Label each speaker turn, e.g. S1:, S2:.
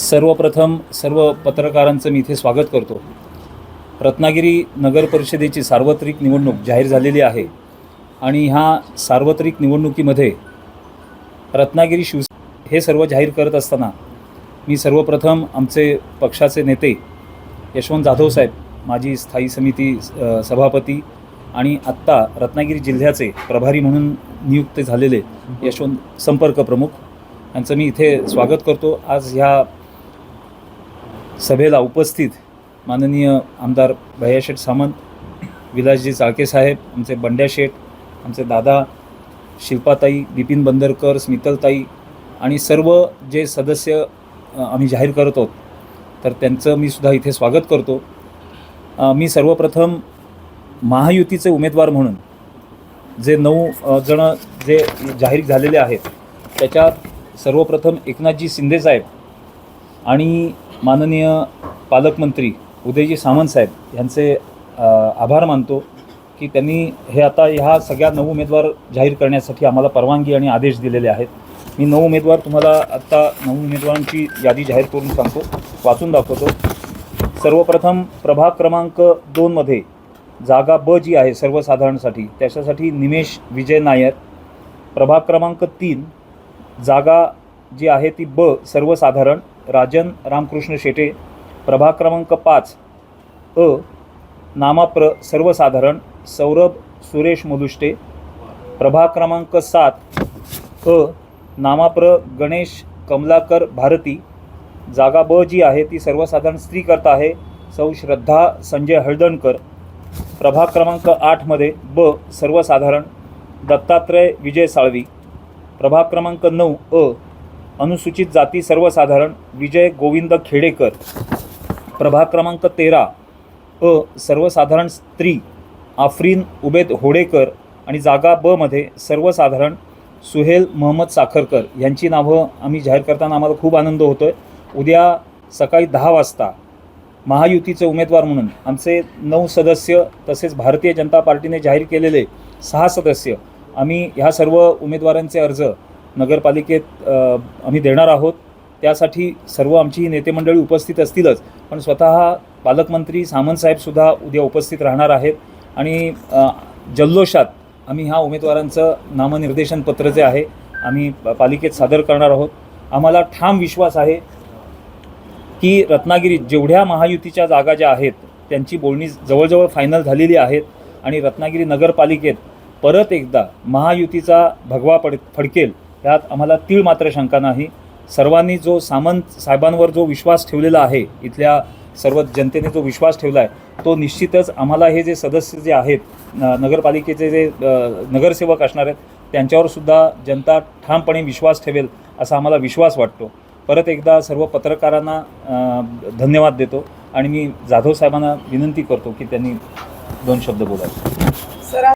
S1: सर्वप्रथम सर्व पत्रकारांचं मी इथे स्वागत करतो. रत्नागिरी नगर परिषदेची सार्वत्रिक निवडणूक जाहीर झालेली आहे आणि ह्या सार्वत्रिक निवडणुकीमध्ये रत्नागिरी शिव हे सर्व जाहीर करत असताना मी सर्वप्रथम आमचे पक्षाचे नेते यशवंत जाधव साहेब माजी स्थायी समिती सभापती आणि आत्ता रत्नागिरी जिल्ह्याचे प्रभारी म्हणून नियुक्त झालेले यशवंत संपर्क प्रमुख यांचं मी इथे स्वागत करतो. आज ह्या सभेला उपस्थित माननीय आमदार भैयाशेठ सामंत विलासजी चाळके साहेब आमचे बंड्या शेठ आमचे दादा शिल्पाताई बिपिन बंदरकर स्मितलताई आणि सर्व जे सदस्य आम्ही जाहीर करत आहोत तर त्यांचं मी सुद्धा इथे स्वागत करतो. मी सर्वप्रथम महायुतीचे उमेदवार म्हणून जे नऊ जणं जण जे जाहीर झालेले आहेत त्याच्यात सर्वप्रथम एकनाथजी शिंदेसाहेब आणि माननीय पालकमंत्री उदयजी सामंत साहेब यांचे आभार मानतो की त्यांनी हे आता ह्या सगळ्या नऊ उमेदवार जाहीर करण्यासाठी आम्हाला परवानगी आणि आदेश दिलेले आहेत. मी नऊ उमेदवार तुम्हाला आत्ता नऊ उमेदवारांची यादी जाहीर करून सांगतो वाचून दाखवतो. सर्वप्रथम प्रभाग क्रमांक दोनमध्ये जागा ब जी आहे सर्वसाधारणसाठी त्याच्यासाठी निमेश विजय नायर. प्रभाग क्रमांक तीन जागा जी आहे ती ब सर्वसाधारण राजन रामकृष्ण शेटे प्रभाग क्रमांक पाच अ नामाप्र सर्वसाधारण सौरभ सुरेश मुदुष्टे प्रभाग क्रमांक सात अ नामाप्र गणेश कमलाकर भारती जागा ब जी आहे ती सर्वसाधारण स्त्रीकरता आहे सौ श्रद्धा संजय हळदणकर प्रभाग क्रमांक आठमध्ये ब सर्वसाधारण दत्तात्रय विजय साळवी प्रभाग क्रमांक नऊ अ अनुसूचित जाती सर्वसाधारण विजय गोविंद खेडेकर प्रभाग क्रमांक तेरा अ सर्वसाधारण स्त्री आफरीन उबेद होडेकर आणि जागा ब मध्ये सर्वसाधारण सुहेल महम्मद साखरकर यांची नावं आम्ही जाहीर करताना आम्हाला खूप आनंद होतो आहे उद्या सकाळी दहा वाजता महायुतीचे उमेदवार म्हणून आमचे नऊ सदस्य तसेच भारतीय जनता पार्टीने जाहीर केलेले सहा सदस्य आम्ही ह्या सर्व उमेदवारांचे अर्ज नगरपालिकेत आम्ही देणार आहोत. त्यासाठी सर्व आमची नेते मंडळी उपस्थित असतीलच. पण स्वतः पालकमंत्री सामंतसाहेबसुद्धा उद्या उपस्थित राहणार आहेत. आणि जल्लोषात आम्ही ह्या उमेदवारांचं नामनिर्देशन पत्र जे आहे आम्ही प- पालिकेत सादर करणार आहोत. आम्हाला ठाम विश्वास आहे की रत्नागिरीत जेवढ्या महायुतीच्या जागा ज्या आहेत त्यांची बोलणी जवळजवळ फायनल झालेली आहेत. आणि रत्नागिरी नगरपालिकेत परत एकदा महायुतीचा भगवा पड फडकेल. यात आम्हाला तीळ मात्र शंका नाही. सर्वांनी जो सामंत साहेबांवर जो विश्वास ठेवलेला आहे इथल्या सर्व जनतेने जो विश्वास ठेवला आहे तो निश्चितच आम्हाला हे जे सदस्य जे आहेत न- नगरपालिकेचे जे नगरसेवक असणार आहेत त्यांच्यावरसुद्धा जनता ठामपणे विश्वास ठेवेल असा आम्हाला विश्वास वाटतो. परत एकदा सर्व पत्रकारांना धन्यवाद देतो आणि मी जाधव साहेबांना विनंती करतो की त्यांनी दोन शब्द बोलावे.